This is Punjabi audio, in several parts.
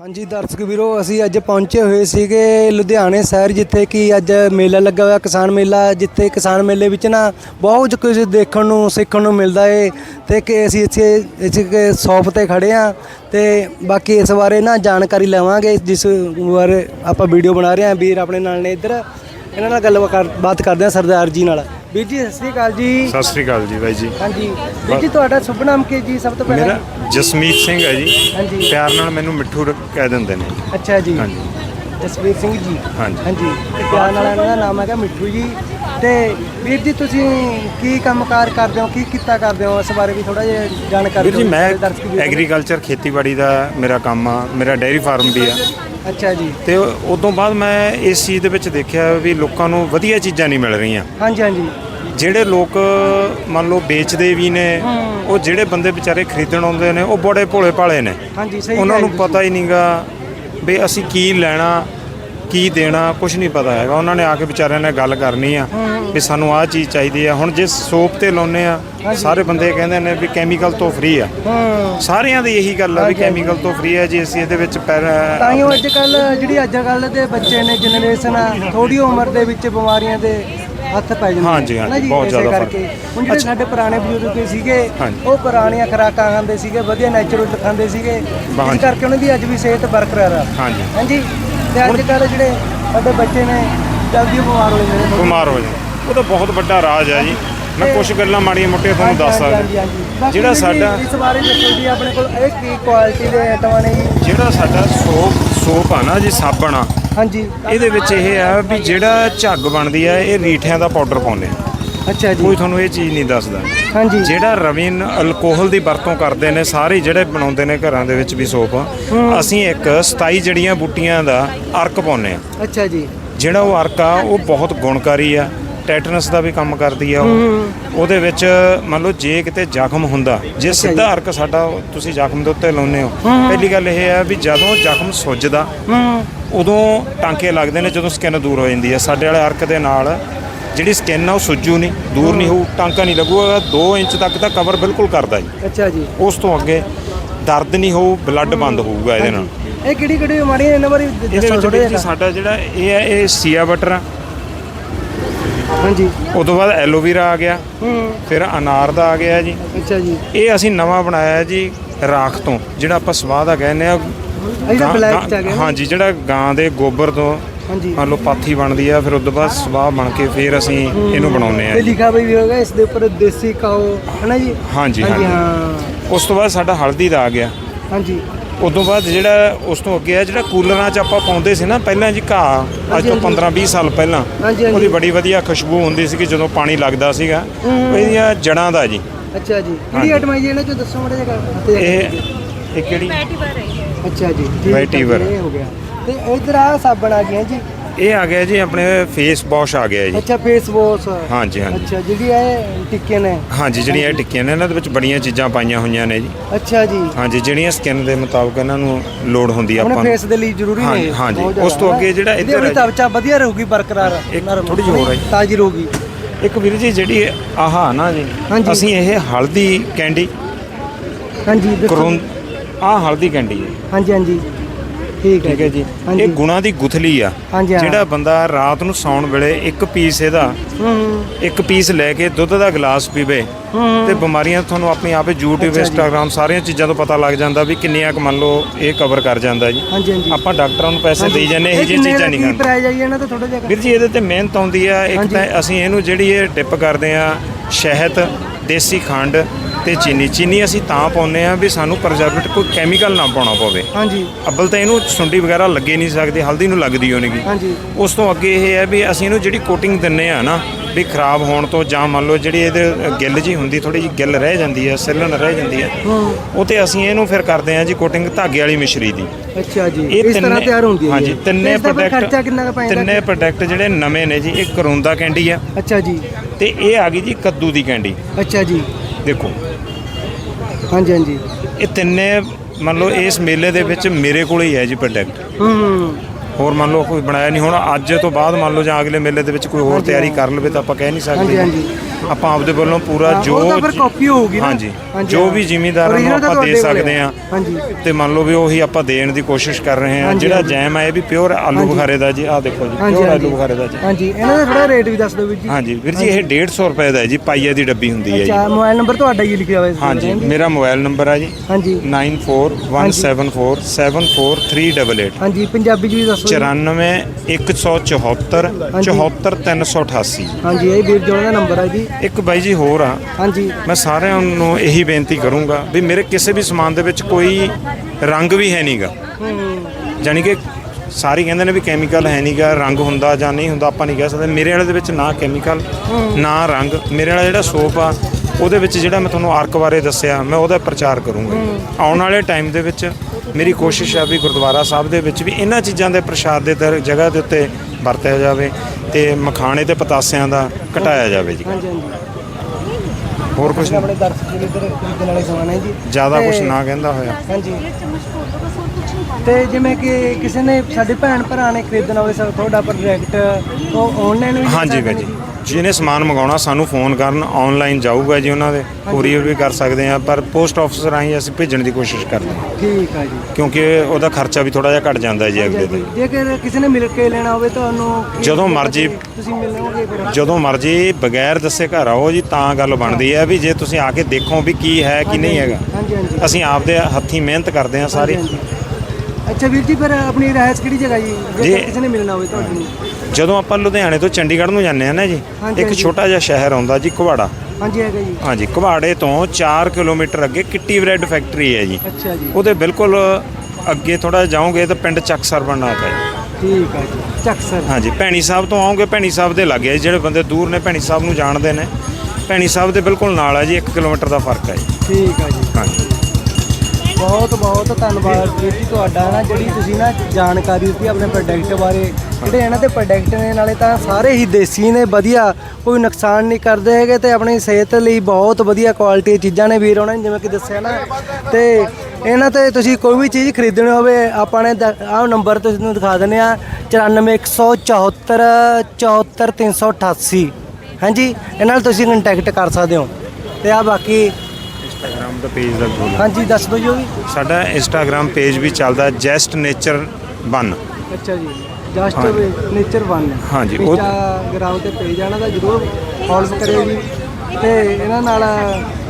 ਹਾਂਜੀ, ਦਰਸ਼ਕ ਵੀਰੋ, ਅਸੀਂ ਅੱਜ ਪਹੁੰਚੇ ਹੋਏ ਸੀਗੇ ਲੁਧਿਆਣੇ ਸ਼ਹਿਰ, ਜਿੱਥੇ ਕਿ ਅੱਜ ਮੇਲਾ ਲੱਗਾ ਹੋਇਆ, ਕਿਸਾਨ ਮੇਲਾ, ਜਿੱਥੇ ਕਿਸਾਨ ਮੇਲੇ ਵਿੱਚ ਨਾ ਬਹੁਤ ਕੁਝ ਦੇਖਣ ਨੂੰ, ਸਿੱਖਣ ਨੂੰ ਮਿਲਦਾ ਏ ਤੇ ਕਿ ਅਸੀਂ ਇੱਥੇ ਇੱਥੇ ਸ਼ੌਪ ਤੇ ਖੜੇ ਆ ਤੇ ਬਾਕੀ ਇਸ ਬਾਰੇ ਨਾ ਜਾਣਕਾਰੀ ਲਵਾਂਗੇ, ਜਿਸ ਬਾਰੇ ਆਪਾਂ ਵੀਡੀਓ ਬਣਾ ਰਹੇ ਹਾਂ ਵੀਰ ਆਪਣੇ ਨਾਲ ਨੇ ਇੱਧਰ। ਇਹਨਾਂ ਨਾਲ ਗੱਲ ਕਰ- ਬਾਤ ਕਰਦੇ ਆ ਸਰਦਾਰ ਜੀ ਨਾਲ। ਵੀਰ ਜੀ ਸਤਿ ਸ੍ਰੀ ਅਕਾਲ ਜੀ। ਸਤਿ ਸ੍ਰੀ ਅਕਾਲ ਜੀ ਬਾਈ ਜੀ। ਹਾਂਜੀ। ਵੀਰ ਜੀ ਤੁਹਾਡਾ ਸ਼ੁਭ ਨਾਮ ਕੀ ਜੀ ਸਭ ਤੋਂ ਪਹਿਲਾਂ? ਮੇਰਾ ਜਸਮੀਤ ਸਿੰਘ ਹੈ ਜੀ। ਹਾਂਜੀ। ਪਿਆਰ ਨਾਲ ਮੈਨੂੰ ਮਿੱਠੂ ਰ- ਕਹਿ ਦਿੰਦੇ ਨੇ। ਅੱਛਾ ਜੀ। ਹਾਂਜੀ। ਜਸਵੀਰ ਸਿੰਘ ਜੀ। ਹਾਂਜੀ। ਹਾਂਜੀ। ਤੇ ਪਿਆਰ ਨਾਲ ਇਹਨਾਂ ਦਾ ਨਾਮ ਹੈਗਾ ਮਿੱਠੂ ਜੀ। ਤੇ ਵੀਰ ਜੀ ਤੁਸੀਂ ਕੀ ਕੰਮਕਾਰ ਕਰਦੇ ਹੋ? ਕੀ ਕੀਤਾ ਕਰਦੇ ਹੋ? ਇਸ ਬਾਰੇ ਵੀ ਥੋੜਾ ਜਿਹਾ ਜਾਣਕਾਰੀ ਵੀਰ ਜੀ ਦਿਓ ਮੈਂ ਸਾਡੇ ਦਰਸ਼ਕ ਵੀਰਾਂ ਨੂੰ। ਐਗਰੀਕਲਚਰ ਖੇਤੀਬਾੜੀ ਦਾ ਮੇਰਾ ਕੰਮ ਆ ਮੇਰਾ ਡੈਰੀ ਫਾਰਮ ਵੀ ਆ। ਅੱਛਾ ਜੀ। ਤੇ ਉਦੋਂ ਬਾਅਦ ਮੈਂ ਇਸ ਚੀਜ਼ ਦੇ ਵਿੱਚ ਦੇਖਿਆ ਵੀ ਲੋਕਾਂ ਨੂੰ ਵਧੀਆ ਚੀਜ਼ਾਂ ਨਹੀਂ ਮਿਲ ਰਹੀਆਂ। ਹਾਂਜੀ ਹਾਂਜੀ। ਜਿਹੜੇ ਲੋਕ ਮੰਨ ਲਓ ਵੇਚਦੇ ਵੀ ਨੇ ਉਹ ਜਿਹੜੇ ਬੰਦੇ ਵਿਚਾਰੇ ਖਰੀਦਣ ਆਉਂਦੇ ਨੇ ਉਹ ਬੜੇ ਭੋਲੇ ਭਾਲੇ ਨੇ। ਹਾਂਜੀ ਸਹੀ ਉਹਨਾਂ ਨੂੰ ਪਤਾ ਹੀ ਨਹੀਂਗਾ ਵੀ ਅਸੀਂ ਕੀ ਲੈਣਾ ਕੀ ਦੇਣਾ ਕੁਝ ਨਹੀਂ ਪਤਾ ਹੈਗਾ। ਉਹਨਾਂ ਨੇ ਆ ਕੇ ਵਿਚਾਰਿਆਂ ਨਾਲ ਗੱਲ ਕਰਨੀ ਆ ਵੀ ਸਾਨੂੰ ਆਹ ਚੀਜ਼ ਚਾਹੀਦੀ ਆ। ਹੁਣ ਜੇ ਸੋਪ ਤੇ ਲਾਉਨੇ ਆ ਸਾਰੇ ਬੰਦੇ ਕਹਿੰਦੇ ਨੇ ਵੀ ਕੈਮੀਕਲ ਤੋਂ ਫ੍ਰੀ ਆ। ਸਾਰਿਆਂ ਦੀ ਇਹੀ ਗੱਲ ਆ ਵੀ ਕੈਮੀਕਲ ਤੋਂ ਫ੍ਰੀ ਆ ਜੀ ਅਸੀਂ ਇਹਦੇ ਵਿੱਚ ਪੈਰ ਤਾਂ ਹੀ ਅੱਜ ਕੱਲ ਜਿਹੜੀ ਅੱਜ ਕੱਲ ਦੇ ਬੱਚੇ ਨੇ ਜਨਰੇਸ਼ਨ ਆ ਥੋੜੀ ਉਮਰ ਦੇ ਵਿੱਚ ਬਿਮਾਰੀਆਂ ਦੇ ਹੱਥ ਪੈ ਜਾਂਦੇ ਹਾਂਜੀ, ਨੇ, ਹਾਂਜੀ, ਨਾ ਜੀ, ਬਹੁਤ ਜ਼ਿਆਦਾ ਕਰਕੇ। ਹੁਣ ਜਿਹੜੇ ਸਾਡੇ ਪੁਰਾਣੇ ਬਜ਼ੁਰਗ ਸੀਗੇ ਹਾਂਜੀ। ਉਹ ਪੁਰਾਣੀਆਂ ਖੁਰਾਕਾਂ ਖਾਂਦੇ ਸੀਗੇ ਵਧੀਆ ਨੈਚੁਰਲ ਖਾਂਦੇ ਸੀਗੇ। ਇਸ ਹਾਂਜੀ। ਕਰਕੇ ਉਹਨਾਂ ਦੀ ਅੱਜ ਵੀ ਸਿਹਤ ਬਰਕਰਾਰ ਆ। ਹਾਂਜੀ। ਹਾਂਜੀ? ਤੇ ਅੱਜ ਕੱਲ ਜਿਹੜੇ ਸਾਡੇ ਬੱਚੇ ਨੇ ਜਲਦੀ ਬਿਮਾਰ ਹੋ ਜਾਂਦੇ ਨੇ। ਬਿਮਾਰ ਹੋ ਜਾਂਦੇ ਉਹ ਤਾਂ ਬਹੁਤ ਵੱਡਾ ਰਾਜ ਆ ਜੀ। ਮੈਂ ਕੁਝ ਗੱਲਾਂ ਮਾੜੀਆਂ ਮੋਟੀਆਂ ਤੁਹਾਨੂੰ ਦੱਸ ਸਕਦਾ। ਜਿਹੜਾ ਸਾਡਾ ਇਸ ਬਾਰੇ ਦੱਸੋ ਜੀ ਆਪਣੇ ਕੋਲ ਇਹ ਕੀ ਕੁਆਲਿਟੀ ਦੇ ਆਈਟਮਾਂ ਨੇ ਜੀ? ਜਿਹੜਾ ਸਾਡਾ ਸੋਪ ਸੋਪ ਆ ਨਾ ਜੀ ਸਾਬਣ ਆ ਹਾਂਜੀ। ਇਹਦੇ ਵਿੱਚ ਇਹ ਆ ਵੀ ਜਿਹੜਾ ਝੱਗ ਬਣਦੀ ਆ ਇਹ ਰੀਠਿਆਂ ਦਾ ਪਾਊਡਰ ਪਾਉਂਦੇ ਆ। ਅੱਛਾ ਜੀ। ਕੋਈ ਤੁਹਾਨੂੰ ਇਹ ਚੀਜ਼ ਨਹੀਂ ਦੱਸਦਾ। ਹਾਂਜੀ। ਜਿਹੜਾ ਰਵਿਨ ਅਲਕੋਹਲ ਦੀ ਵਰਤੋਂ ਕਰਦੇ ਨੇ ਸਾਰੇ ਜਿਹੜੇ ਬਣਾਉਂਦੇ ਨੇ ਘਰਾਂ ਦੇ ਵਿੱਚ ਵੀ ਸੋਪ ਅਸੀਂ ਇੱਕ 27 ਜੜੀਆਂ ਬੂਟੀਆਂ ਦਾ ਅਰਕ ਪਾਉਂਦੇ ਆ ਅੱਛਾ ਜੀ। ਜਿਹੜਾ ਉਹ ਅਰਕ ਆ ਉਹ ਬਹੁਤ ਗੁਣਕਾਰੀ ਆ ਟੈਟਨਸ ਦਾ ਵੀ ਕੰਮ ਕਰਦੀ ਆ ਉਹ। ਉਹਦੇ ਵਿੱਚ ਮੰਨ ਲਓ ਜੇ ਕਿਤੇ ਜ਼ਖਮ ਹੁੰਦਾ ਜੇ ਸਿੱਧਾ ਅਰਕ ਸਾਡਾ ਤੁਸੀਂ ਜ਼ਖਮ ਦੇ ਉੱਤੇ ਲਾਉਂਦੇ ਹੋ। ਪਹਿਲੀ ਗੱਲ ਇਹ ਆ ਵੀ ਜਦੋਂ ਜ਼ਖਮ ਸੁੱਜਦਾ ਉਦੋਂ ਟਾਂਕੇ ਲੱਗਦੇ ਨੇ ਜਦੋਂ ਸਕਿਨ ਦੂਰ ਹੋ ਜਾਂਦੀ ਹੈ ਸਾਡੇ ਵਾਲੇ ਅਰਕ ਦੇ ਨਾਲ ਜਿਹੜੀ ਸਕਿਨ ਆ ਉਹ ਸੁੱਜੂ ਨਹੀਂ ਦੂਰ ਨਹੀਂ ਹੋਊ ਟਾਂਕਾ ਨਹੀਂ ਲੱਗੂਗਾ 2 ਇੰਚ ਤੱਕ ਤਾਂ ਕਵਰ ਬਿਲਕੁਲ ਕਰਦਾ ਜੀ। ਅੱਛਾ ਜੀ। ਉਸ ਤੋਂ ਅੱਗੇ ਦਰਦ ਨਹੀਂ ਹੋਊ ਬਲੱਡ ਬੰਦ ਹੋਊਗਾ ਇਹਦੇ ਨਾਲ। ਇਹ ਕਿਹੜੀ ਕਿਹੜੀ ਬਿਮਾਰੀਆਂ ਇਹਨਾਂ ਬਾਰੇ ਦੱਸੋ ਵਿੱਚ ਥੋੜਾ ਵੀਰ ਜੀ ਜਿਹਾ। ਸਾਡਾ ਜਿਹੜਾ ਇਹ ਹੈ ਇਹ ਸੀਆ ਬਟਰ ਆ। ਹਾਂਜੀ। ਉਦੋਂ ਬਾਅਦ ਐਲੋਵੀਰਾ ਆ ਗਿਆ। ਹੂੰ। ਫਿਰ ਅਨਾਰ ਦਾ ਆ ਗਿਆ ਜੀ। ਅੱਛਾ ਜੀ। ਇਹ ਅਸੀਂ ਨਵਾਂ ਬਣਾਇਆ ਜੀ ਰਾਖ ਤੋਂ ਜਿਹੜਾ ਆਪਾਂ ਸਵਾਹ ਦਾ ਕਹਿੰਦੇ ਆ। ਬਲੈਕ ਚ ਗਿਆ? ਹਾਂਜੀ ਜਿਹੜਾ ਗਾਂ ਦੇ ਗੋਬਰ ਤੋਂ ਹਾਂਜੀ। ਮੰਨ ਲਓ ਪਾਥੀ ਬਣਦੀ ਆ ਫਿਰ ਉਸ ਤੋਂ ਬਾਅਦ ਸਵਾਹ ਬਣ ਕੇ ਫਿਰ ਅਸੀਂ ਇਹਨੂੰ ਬਣਾਉਂਦੇ ਆ ਤੇ ਲਿਖਾ ਵੀ ਹੋਗਾ ਇਸ ਦੇ ਉੱਪਰ ਦੇਸੀ ਕਾਓ ਹੈ ਜੀ? ਹਾਂਜੀ, ਹਾਂਜੀ ਹਾਂਜੀ। ਹਾਂ। ਉਸ ਤੋਂ ਬਾਅਦ ਸਾਡਾ ਹਲਦੀ ਦਾ ਆ ਗਿਆ। ਹਾਂਜੀ। ਉਦੋਂ ਬਾਅਦ ਜਿਹੜਾ ਉਸ ਤੋਂ ਅੱਗੇ ਆ ਜਿਹੜਾ ਕੂਲਰਾਂ 'ਚ ਆਪਾਂ ਪਾਉਂਦੇ ਸੀ ਨਾ ਪਹਿਲਾਂ ਜੀ ਘਾਹ ਅੱਜ ਹਾਂਜੀ, ਤੋਂ ਹਾਂਜੀ। 15 20 ਸਾਲ ਪਹਿਲਾਂ ਹਾਂਜੀ, ਹਾਂਜੀ। ਉਹਦੀ ਬੜੀ ਵਧੀਆ ਖੁਸ਼ਬੂ ਹੁੰਦੀ ਸੀ ਕਿ ਜਦੋਂ ਪਾਣੀ ਲੱਗਦਾ ਸੀਗਾ। ਇਹਦੀਆਂ ਜੜਾਂ ਦਾ ਜੀ। ਅੱਛਾ ਜੀ। ਹਾਂਜੀ। ਕਿਹੜੀ ਆਈਟਮ ਹੈ ਜੀ ਇਹਨਾਂ ਚੋਂ? ਦੱਸੋ ਮੜਾ ਜਿਹਾ ਇਹ ਇਹ ਕਿਹੜੀ? ਅੱਛਾ ਜੀ। ਠੀਕ ਹੈ ਵੈਟੀਵਰ। ਜੀ, ਇਹ ਹੋ ਗਿਆ। ਤੇ ਇਧਰ ਆ ਸਾਬਣ ਆ ਗਿਆ ਜੀ। ਇਹ ਆ ਗਿਆ ਜੀ ਆਪਣੇ ਫੇਸ ਵਾਸ਼ ਆ ਗਿਆ ਜੀ। ਅੱਛਾ ਫੇਸ ਵਾਸ਼ ਹਾਂਜੀ ਹਾਂਜੀ। ਅੱਛਾ ਜਿਹੜੀ ਇਹ ਟਿੱਕੇ ਨੇ। ਹਾਂਜੀ ਜਿਹੜੀਆਂ ਇਹ ਟਿੱਕੀਆਂ ਨੇ ਇਹਨਾਂ ਦੇ ਵਿੱਚ ਬੜੀਆਂ ਚੀਜ਼ਾਂ ਪਾਈਆਂ ਹੋਈਆਂ ਨੇ ਜੀ। ਅੱਛਾ ਜੀ। ਹਾਂਜੀ ਜਿਹੜੀਆਂ ਸਕਿਨ ਦੇ ਮੁਤਾਬਕ ਇਹਨਾਂ ਨੂੰ ਲੋੜ ਹੁੰਦੀ ਆ ਆਪਣੇ ਆਪਾਂ ਨੂੰ। ਫੇਸ ਦੇ ਲਈ ਜ਼ਰੂਰੀ ਨੇ। ਹਾਂਜੀ। ਉਸ ਤੋਂ ਅੱਗੇ ਜਿਹੜਾ ਇੱਧਰ ਹੈ ਤਵਚਾ ਵਧੀਆ ਰਹੂਗੀ ਬਰਕਰਾਰ। ਥੋੜ੍ਹੀ ਜਿਹੀ ਹੋਰ ਹੈ। ਤਾਜ਼ੀ ਰਹੂਗੀ। ਇੱਕ ਵੀਰ ਜੀ ਜਿਹੜੀ ਆਹ ਨਾ ਜੀ ਹਾਂਜੀ। ਅਸੀਂ ਇਹ ਹਲਦੀ ਕੈਂਡੀ ਹਾਂਜੀ। ਕਰੂੰ ਹਲਦੀ ਕੈਂਡੀ ਹੈ। ਹਾਂਜੀ ਹਾਂਜੀ। ਠੀਕ ਹੈ ਜੀ। ਇਹ ਗੁਣਾ ਦੀ ਗੁਥਲੀ ਆ। ਜਿਹੜਾ ਬੰਦਾ ਰਾਤ ਨੂੰ ਸੌਣ ਵੇਲੇ ਇੱਕ ਪੀਸ ਇਹਦਾ ਇੱਕ ਪੀਸ ਲੈ ਕੇ ਦੁੱਧ ਦਾ ਗਲਾਸ ਪੀਵੇ ਤੇ ਬਿਮਾਰੀਆਂ ਤੁਹਾਨੂੰ ਆਪਣੀ ਆਪੇ YouTube ਜੀ। Instagram ਸਾਰੀਆਂ ਚੀਜ਼ਾਂ ਤੋਂ ਪਤਾ ਲੱਗ ਜਾਂਦਾ ਵੀ ਕਿੰਨੀਆਂ ਕੁ ਮੰਨ ਲਓ ਇਹ ਕਵਰ ਕਰ ਜਾਂਦਾ ਜੀ। ਹਾਂਜੀ ਹਾਂਜੀ। ਆਪਾਂ ਡਾਕਟਰਾਂ ਨੂੰ ਪੈਸੇ ਦੇਈ ਜਾਂਦੇ ਇਹ ਜਿਹੀਆਂ ਚੀਜ਼ਾਂ ਨਹੀਂ ਖਾਂਦੇ ਪ੍ਰਾਈਜ਼ ਆਈ ਇਹਨਾਂ ਦਾ ਥੋੜਾ ਜਿਹਾ? ਵੀਰ ਜੀ ਇਹਦੇ ਤੇ ਮਿਹਨਤ ਆਉਂਦੀ ਆ। ਇੱਕ। ਤਾਂ ਅਸੀਂ ਇਹਨੂੰ ਜਿਹੜੀ ਇਹ ਟਿਪ ਕਰਦੇ ਆ ਸ਼ਹਿਦ ਦੇਸੀ ਖੰਡ ਤੇ ਚੀਨੀ ਚੀਨੀ ਅਸੀਂ ਤਾਂ ਪਾਉਂਦੇ ਆ ਵੀ ਸਾਨੂੰ ਪ੍ਰਜਰਵੇਟਿਵ ਕੋਈ ਕੈਮੀਕਲ ਨਾ ਪਾਉਣਾ ਪਵੇ। ਹਾਂਜੀ। ਅੱਬਲ ਤਾਂ ਇਹਨੂੰ ਸੁੰਡੀ ਵਗੈਰਾ ਲੱਗੇ ਨਹੀਂ ਸਕਦੀ ਹਲਦੀ ਨੂੰ ਲੱਗਦੀ ਹੋਣਗੀ ਹਾਂਜੀ। ਉਸ ਤੋਂ ਅੱਗੇ ਇਹ ਹੈ ਵੀ ਅਸੀਂ ਇਹਨੂੰ ਜਿਹੜੀ ਕੋਟਿੰਗ ਦਿੰਨੇ ਆ ਨਾ ਵੀ ਖਰਾਬ ਹੋਣ ਤੋਂ ਜਾਂ ਮੰਨ ਲਓ ਜਿਹੜੀ ਇਹਦੇ ਗਿੱਲ ਜੀ ਹੁੰਦੀ ਥੋੜੀ ਜਿਹੀ ਗਿੱਲ ਰਹਿ ਜਾਂਦੀ ਹੈ ਸਿੱਲਣ ਰਹਿ ਜਾਂਦੀ ਹੈ ਹੂੰ। ਉਹ ਤੇ ਅਸੀਂ ਇਹਨੂੰ ਫਿਰ ਕਰਦੇ ਆ ਜੀ ਕੋਟਿੰਗ ਧਾਗੇ ਵਾਲੀ ਮਿਸ਼ਰੀ ਦੀ। ਅੱਛਾ ਜੀ। ਇਹ ਇਸ ਤਰ੍ਹਾਂ ਤਿਆਰ ਹੁੰਦੀ ਹੈ ਹਾਂਜੀ। ਤਿੰਨੇ ਪ੍ਰੋਡਕਟ ਖਰਚਾ ਕਿੰਨਾ ਕੁ ਪੈਂਦਾ ਤਿੰਨੇ ਪ੍ਰੋਡਕਟ ਜਿਹੜੇ ਨਵੇਂ ਨੇ ਜੀ ਇੱਕ ਕਰੋਂਦਾ ਕੈਂਡੀ ਆ। ਅੱਛਾ ਜੀ। ਤੇ ਇਹ ਆ ਗਈ ਜੀ ਕੱਦੂ ਦੀ ਕੈਂਡੀ। ਅੱਛਾ ਜੀ। ਦੇਖੋ। ਹਾਂਜੀ ਹਾਂਜੀ। ਇਹ ਤਿੰਨੇ ਮੰਨ ਲਓ ਇਸ ਮੇਲੇ ਦੇ ਵਿੱਚ ਮੇਰੇ ਕੋਲ ਹੀ ਹੈ ਜੀ ਪ੍ਰੋਡਕਟ ਹੂੰ ਹੋਰ ਮੰਨ ਲਓ ਕੋਈ ਬਣਾਇਆ ਨਹੀਂ। ਹੁਣ ਅੱਜ ਤੋਂ ਬਾਅਦ ਮੰਨ ਲਓ ਜਾਂ ਅਗਲੇ ਮੇਲੇ ਦੇ ਵਿੱਚ ਕੋਈ ਹੋਰ ਤਿਆਰੀ ਕਰ ਲਵੇ ਤਾਂ ਆਪਾਂ ਕਹਿ ਨਹੀਂ ਹਾਂਜੀ ਸਕਦੇ ਹਾਂਜੀ। ਆਪਾਂ ਆਪਦੇ ਵੱਲੋਂ ਪੂਰਾ ਹਾਂ, ਜੋ ਉਹ ਤਾਂ ਫਿਰ ਕਾਪੀ ਹੋਊਗੀ ਨਾ। ਹਾਂਜੀ ਹਾਂਜੀ, ਜੋ ਹਾਂ। ਵੀ ਜ਼ਿਮੀਂਦਾਰਾਂ ਨੂੰ Original ਤਾਂ ਆਪਾਂ ਦੇ ਤੁਹਾਡੇ ਕੋਲੇ ਸਕਦੇ ਆ ਹਾਂਜੀ। ਤੇ ਮੰਨ ਲਓ ਵੀ ਉਹੀ ਆਪਾਂ ਦੇਣ ਦੀ ਕੋਸ਼ਿਸ਼ ਕਰ ਰਹੇ ਹਾਂ। ਹਾਂਜੀ, ਜਿਹੜਾ ਹਾਂਜੀ। ਜੈਮ ਹੈ ਇਹ ਵੀ ਪਿਓਰ ਆਲੂ। ਬੁਖਾਰੇ ਦਾ ਜੀ। ਆਹ ਦੇਖੋ ਜੀ ਹਾਂਜੀ ਪਿਓਰ ਆਲੂ ਬੁਖਾਰੇ ਦਾ ਜੀ। ਹਾਂਜੀ ਇਹਨਾਂ ਦਾ ਥੋੜਾ ਰੇਟ ਵੀ ਦੱਸ ਦਿਓ ਵੀਰ ਜੀ। ਹਾਂਜੀ ਵੀਰ ਜੀ ਇਹ 150 ਰੁਪਏ ਦਾ ਹੈ ਜੀ ਪਾਈਆ ਦੀ ਡੱਬੀ ਹੁੰਦੀ ਹੈ ਜੀ। ਅੱਛਾ ਮੋਬਾਈਲ ਨੰਬਰ ਤੁਹਾਡਾ ਹੀ ਲਿਖਿਆ ਹੋਇਆ ਇਸ ਹਾਂਜੀ ਤੇ। ਮੇਰਾ ਮੋਬਾਈਲ ਨੰਬਰ ਹੈ ਜੀ। ਹਾਂਜੀ। 9417474388 ਹਾਂਜੀ ਪੰਜਾਬੀ ਚ ਵੀ ਦੱਸੋ ਜੀ। 94 174 ਹਾਂਜੀ। 74 388 ਹਾਂਜੀ ਇਹ ਵੀਰ ਜੋਨ ਦਾ ਨੰਬਰ ਹੈ ਜੀ। ਇੱਕ ਬਾਈ ਜੀ ਹੋਰ ਆ। ਹਾਂਜੀ। ਮੈਂ ਸਾਰਿਆਂ ਨੂੰ ਇਹੀ ਬੇਨਤੀ ਕਰੂੰਗਾ ਵੀ ਮੇਰੇ ਕਿਸੇ ਵੀ ਸਮਾਨ ਦੇ ਵਿੱਚ ਕੋਈ ਰੰਗ ਵੀ ਹੈ ਨਹੀਂਗਾ ਹੂੰ। ਜਾਣੀ ਕਿ ਸਾਰੇ ਕਹਿੰਦੇ ਨੇ ਵੀ ਕੈਮੀਕਲ ਹੈ ਨਹੀਂਗਾ ਰੰਗ ਹੁੰਦਾ ਜਾਂ ਨਹੀਂ ਹੁੰਦਾ ਆਪਾਂ ਨਹੀਂ ਕਹਿ ਸਕਦੇ। ਮੇਰੇ ਵਾਲੇ ਦੇ ਵਿੱਚ ਨਾ ਕੈਮੀਕਲ ਨਾ ਰੰਗ। ਮੇਰੇ ਵਾਲਾ ਜਿਹੜਾ ਸੋਪ ਆ ਉਹਦੇ ਵਿੱਚ ਜਿਹੜਾ ਮੈਂ ਤੁਹਾਨੂੰ ਆਰਕ ਬਾਰੇ ਦੱਸਿਆ ਮੈਂ ਉਹਦਾ ਪ੍ਰਚਾਰ ਕਰੂੰਗਾ ਆਉਣ ਵਾਲੇ ਟਾਈਮ ਦੇ ਵਿੱਚ ਮੇਰੀ ਕੋਸ਼ਿਸ਼ ਆ ਵੀ ਗੁਰਦੁਆਰਾ ਸਾਹਿਬ ਦੇ ਵਿੱਚ ਵੀ ਇਹਨਾਂ ਚੀਜ਼ਾਂ ਦੇ ਪ੍ਰਸ਼ਾਦ ਦੇ ਦਰ ਜਗ੍ਹਾ ਦੇ ਉੱਤੇ ਵਰਤਿਆ ਜਾਵੇ ਤੇ ਮਖਾਣੇ ਤੇ ਪਤਾਸਿਆਂ ਦਾ ਘਟਾਇਆ ਜਾਵੇ ਜੀ। ਹਾਂਜੀ ਹਾਂਜੀ। ਹੋਰ ਕੁਝ ਆਪਣੇ ਦਰਸ਼ਕ ਜੀ ਇੱਧਰ ਖਰੀਦਣ ਵਾਲੇ ਸਮਾਨ ਹੈ ਜੀ। ਜ਼ਿਆਦਾ ਕੁਝ ਨਾ ਕਹਿੰਦਾ ਹੋਇਆ। ਹਾਂਜੀ। ਤੇ ਜਿਵੇਂ ਕਿ ਕਿਸੇ ਨੇ ਸਾਡੇ ਭੈਣ ਭਰਾ ਨੇ ਖਰੀਦਣਾ ਹੋਵੇ ਸਰ ਤੁਹਾਡਾ ਪ੍ਰੋਡਕਟ ਉਹ ਆਨਲਾਈਨ ਵੀ ਹਾਂਜੀ ਬਾਈ ਜੀ। ਜਿਹਨੇ ਸਮਾਨ ਮੰਗਾਉਣਾ ਸਾਨੂੰ ਫੋਨ ਕਰਨ ਆਨਲਾਈਨ ਜਾਊਗਾ ਜੀ ਉਹਨਾਂ ਦੇ ਕੋਰੀਅਰ ਵੀ ਕਰ ਸਕਦੇ ਆ ਪਰ ਪੋਸਟ ਆਫਿਸ ਰਾਹੀਂ ਅਸੀਂ ਭੇਜਣ ਦੀ ਕੋਸ਼ਿਸ਼ ਕਰਦੇ ਹਾਂ। ਠੀਕ ਆ ਜੀ। ਕਿਉਂਕਿ ਉਹਦਾ ਖਰਚਾ ਵੀ ਥੋੜਾ ਜਿਹਾ ਘਟ ਜਾਂਦਾ ਜੀ ਅਗਲੇ ਦੇ। ਜੇਕਰ ਕਿਸੇ ਨੇ ਮਿਲ ਕੇ ਲੈਣਾ ਹੋਵੇ ਤੁਹਾਨੂੰ ਜਦੋਂ ਮਰਜ਼ੀ ਤੁਸੀਂ ਮਿਲੋਗੇ ਜਦੋਂ ਮਰਜ਼ੀ ਬਗੈਰ ਦੱਸੇ ਘਰ ਆਓ ਜੀ ਤਾਂ ਗੱਲ ਬਣਦੀ ਹੈ ਵੀ ਜੇ ਤੁਸੀਂ ਆ ਕੇ ਦੇਖੋ ਵੀ ਕੀ ਹੈ ਕੀ ਨਹੀਂ ਹੈਗਾ। ਅਸੀਂ ਆਪਦੇ ਹੱਥੀਂ ਮਿਹਨਤ ਕਰਦੇ ਹਾਂ ਸਾਰੇ। ਅੱਛਾ ਵੀਰ ਜੀ ਪਰ ਆਪਣੀ ਰਹਿائش ਕਿਹੜੀ ਜਗ੍ਹਾ ਜੀ? ਜੇ। ਕਿਸੇ ਨੇ ਮਿਲਣਾ ਹੋਵੇ ਤੁਹਾਨੂੰ। ਜਦੋਂ ਆਪਾਂ ਲੁਧਿਆਣੇ ਤੋਂ ਚੰਡੀਗੜ੍ਹ ਨੂੰ ਜਾਂਦੇ ਆ ਨਾ ਜੀ ਹਾਂਜੀ, ਇੱਕ ਹਾਂਜੀ। ਛੋਟਾ ਜਿਹਾ ਸ਼ਹਿਰ ਆਉਂਦਾ ਜੀ ਕੁਵਾੜਾ। ਹਾਂਜੀ ਹੈਗਾ ਜੀ। ਹਾਂਜੀ ਕੁਵਾੜੇ ਤੋਂ 4 ਕਿਲੋਮੀਟਰ ਅੱਗੇ ਕਿੱਟੀ ਬ੍ਰੈਡ ਫੈਕਟਰੀ ਹੈ ਜੀ। ਅੱਛਾ ਜੀ। ਉਹਦੇ ਬਿਲਕੁਲ ਅੱਗੇ ਥੋੜਾ ਜਾਓਗੇ ਤਾਂ ਪਿੰਡ ਚੱਕਸਰ ਬਣਨਾ ਹੈ ਠੀਕ ਆ ਜੀ ਚੱਕ ਸਰ। ਹਾਂਜੀ ਭੈਣੀ ਸਾਹਿਬ ਤੋਂ ਆਓਗੇ ਭੈਣੀ ਸਾਹਿਬ ਦੇ ਲਾਗੇ ਜੀ, ਜਿਹੜੇ ਬੰਦੇ ਦੂਰ ਨੇ ਭੈਣੀ ਸਾਹਿਬ ਨੂੰ ਜਾਣਦੇ ਨੇ। ਭੈਣੀ ਸਾਹਿਬ ਦੇ ਬਿਲਕੁਲ ਨਾਲ ਹੈ ਜੀ 1 ਕਿਲੋਮੀਟਰ ਦਾ ਫ਼ਰਕ ਹੈ ਜੀ। ਠੀਕ ਆ ਜੀ। ਹਾਂਜੀ। ਬਹੁਤ ਬਹੁਤ ਧੰਨਵਾਦ ਵੀਰ ਜੀ ਤੁਹਾਡਾ ਨਾ ਜਿਹੜੀ ਤੁਸੀਂ ਨਾ ਜਾਣਕਾਰੀ ਦਿੱਤੀ ਆਪਣੇ ਪ੍ਰੋਡਕਟ ਬਾਰੇ। ਜਿਹੜੇ ਇਹਨਾਂ ਦੇ ਪ੍ਰੋਡਕਟ ਨੇ, ਨਾਲੇ ਤਾਂ ਸਾਰੇ ਹੀ ਦੇਸੀ ਨੇ, ਵਧੀਆ, ਕੋਈ ਨੁਕਸਾਨ ਨਹੀਂ ਕਰਦੇ ਹੈਗੇ ਤੇ ਆਪਣੀ ਸਿਹਤ ਲਈ ਬਹੁਤ ਵਧੀਆ ਕੁਆਲਿਟੀ ਦੀਆਂ ਚੀਜ਼ਾਂ ਨੇ ਵੀਰ, ਉਹਨਾਂ ਨੇ ਜਿਵੇਂ ਕਿ ਦੱਸਿਆ ਨਾ। ਤੇ ਇਹਨਾਂ ਤੇ ਤੁਸੀਂ ਕੋਈ ਵੀ ਚੀਜ਼ ਖਰੀਦਣੀ ਹੋਵੇ, ਆਪਾਂ ਨੇ ਦ- ਆਹ ਨੰਬਰ ਤੁਹਾਨੂੰ ਦਿਖਾ ਦਿੰਦੇ ਆ 94174 74388 ਹਾਂਜੀ, ਇਹਨਾਂ ਨਾਲ ਤੁਸੀਂ ਕੰਟੈਕਟ ਕਰ ਸਕਦੇ ਹੋ। ਤੇ ਆ ਬਾਕੀ ਇੰਸਟਾਗ੍ਰam ਦਾ ਪੇਜ ਦਾ ਬੋਲ ਹਾਂਜੀ ਦੱਸ ਦਿਓ ਜੀ ਉਹ ਵੀ। ਸਾਡਾ ਇੰਸਟਾਗ੍ਰam ਪੇਜ ਵੀ ਚੱਲਦਾ ਜੈਸਟ ਨੇਚਰ 1 ਅੱਛਾ ਜੀ ਜਸਟ ਨੇਚਰ 1 ਹਾਂਜੀ, ਉਹ- ਇੰਸਟਾਗ੍ਰਾਮ ਤੇ ਪੇਜ ਆਣਾ ਦਾ ਜਰੂਰ ਫੋਲੋ ਕਰਿਓ ਜੀ। ਤੇ ਇਹਨਾਂ ਨਾਲ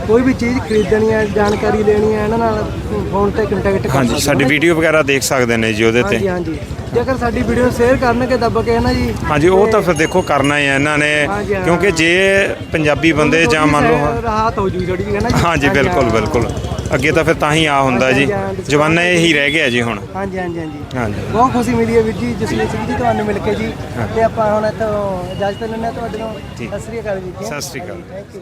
ਕੋਈ ਵੀ ਚੀਜ਼ ਖਰੀਦਣੀ ਹੈ ਜਾਣਕਾਰੀ ਲੈਣੀ ਹੈ ਇਹਨਾਂ ਨਾਲ ਫੋਨ ਤੇ ਕੰਟੈਕਟ ਕਰ ਹਾਂਜੀ ਸਕਦੇ ਸਾਡੀ ਹੋ। ਨਾ। ਵੀਡੀਓ ਵਗੈਰਾ ਦੇਖ ਸਕਦੇ ਨੇ ਜੀ ਉਹਦੇ ਹਾਂਜੀ ਤੇ ਹਾਂਜੀ। ਜੇਕਰ ਸਾਡੀ ਵੀਡੀਓ ਸ਼ੇਅਰ ਕਰਨਗੇ ਦੱਬ ਕੇ ਨਾ ਜੀ? ਹਾਂਜੀ ਉਹ ਤੇ ਫਿਰ ਦੇਖੋ ਕਰਨਾ ਹੀ ਹੈ ਇਹਨਾਂ ਨੇ ਹਾਂਜੀ, ਹਾਂ। ਕਿਉਂਕਿ ਜੇ ਪੰਜਾਬੀ ਬੰਦੇ ਜਾਂ ਮੰਨ ਲਓ ਰਾਹਤ ਹੋ ਜੂ ਥੋੜੀ ਹੈ ਨਾ ਜੀ? ਹਾਂਜੀ ਬਿਲਕੁਲ। ਬਿਲਕੁਲ। ਅੱਗੇ ਤਾਂ ਫਿਰ ਤਾਂ ਹੀ ਆ ਹੁੰਦਾ ਜੀ। ਜਵਾਨਾ ਇਹੀ ਰਹਿ ਗਿਆ ਜੀ ਹੁਣ। ਹਾਂਜੀ ਹਾਂਜੀ ਹਾਂਜੀ। ਹਾਂਜੀ। ਬਹੁਤ ਖੁਸ਼ੀ ਮਿਲੀ ਹੈ ਵੀਰ ਜੀ ਜਸਵੀਰ ਸਿੰਘ ਜੀ ਤੁਹਾਨੂੰ ਮਿਲ ਕੇ ਜੀ। ਤੇ ਆਪਾਂ ਹੁਣ ਇੱਥੋਂ ਇਜਾਜ਼ਤ ਲੈਣਾ ਤੁਹਾਡੇ ਤੋਂ। ਠੀਕ। ਸਤਿ ਸ੍ਰੀ ਅਕਾਲ ਜੀ ਸਤਿ ਸ੍ਰੀ ਅਕਾਲ। Thank you